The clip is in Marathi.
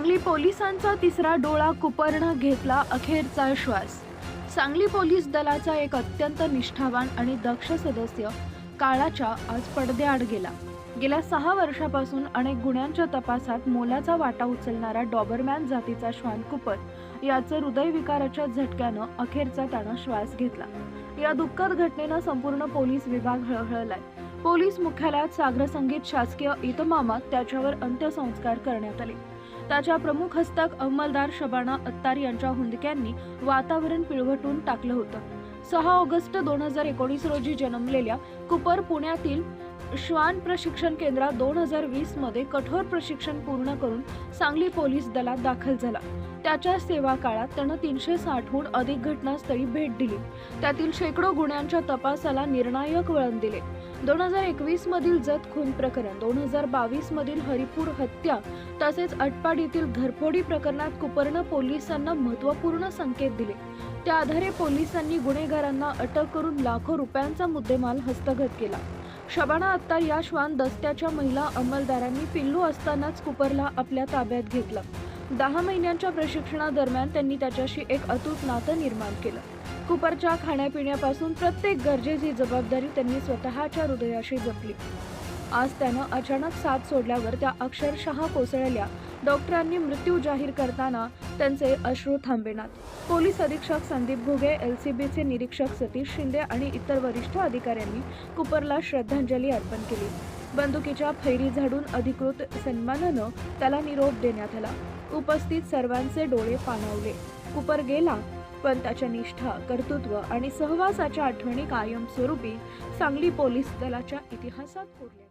सांगली पोलिसांचा तिसरा डोळा कुपरनं घेतला अखेरचा श्वास. सांगली पोलीस दलाचा एक अत्यंत निष्ठावान आणि दक्ष सदस्य काळाच्या आज पडद्याआड गेला. गेल्या सहा वर्षापासून अनेक गुन्ह्यांच्या तपासात मोलाचा वाटा उचलणारा डॉबरमॅन जातीचा श्वान कुपर याचं हृदयविकाराच्या झटक्यानं अखेरचा त्यानं श्वास घेतला. या दुःखद घटनेनं संपूर्ण पोलीस विभाग हळहळलाय. पोलीस मुख्यालयात सागर संगीत शासकीय इतमामात त्याच्यावर अंत्यसंस्कार करण्यात आले. त्याच्या प्रमुख हस्तक अंमलदार शबाना अत्तार यांच्या हुंदक्यांनी वातावरण पिळवटून टाकलं होतं. सहा ऑगस्ट दोन हजार एकोणीस रोजी जन्मलेल्या कुपर पुण्यातील श्वान प्रशिक्षण केंद्रात दोन हजार वीसमध्ये कठोर प्रशिक्षण पूर्ण करून सांगली पोलीस दलात दाखल झाला. त्याच्या सेवा काळात त्यानं तीनशे साठहून अधिक घटनास्थळी भेट दिली. त्यातील शेकडो गुन्ह्यांच्या तपासाला निर्णायक वळण दिले. दोन हजार एकवीस मधील जत खून प्रकरण दोन हजार बावीस मधील हरिपूर हत्या तसेच अटपाडीतील घरफोडी प्रकरणात कुपर्ण पोलिसांना महत्त्वपूर्ण संकेत दिले. त्या आधारे पोलिसांनी गुन्हेगारांना अटक करून लाखो रुपयांचा मुद्देमाल हस्तगत केला. शबाना आत्ता या श्वान दस्त्याच्या महिला अंमलदारांनी पिल्लू असतानाच कुपरला आपल्या ताब्यात घेतलं. दहा महिन्यांच्या प्रशिक्षणादरम्यान त्यांनी त्याच्याशी एक अतूट नातं निर्माण केलं. कुपरच्या खाण्यापिण्यापासून प्रत्येक गरजेची जबाबदारी त्यांनी स्वतःच्या हृदयाशी जपली. आज त्यानं अचानक साथ सोडल्यावर त्या अक्षरशः कोसळल्या. डॉक्टरांनी मृत्यू जाहीर करताना त्यांचे अश्रू थांबेनात पोलीस अधीक्षक संदीप घुगे बीचे निरीक्षक सतीश शिंदे आणि इतर वरिष्ठ अधिकाऱ्यांनी कुपरला श्रद्धांजली अर्पण केली. बंदुकीच्या फैरी झाडून अधिकृत सन्मानानं त्याला निरोप देण्यात आला. उपस्थित सर्वांचे डोळे पाणावले. कुपर गेला पण त्याच्या निष्ठा कर्तृत्व आणि सहवासाच्या आठवणी कायमस्वरूपी सांगली पोलीस दलाच्या इतिहासात कोरल्या.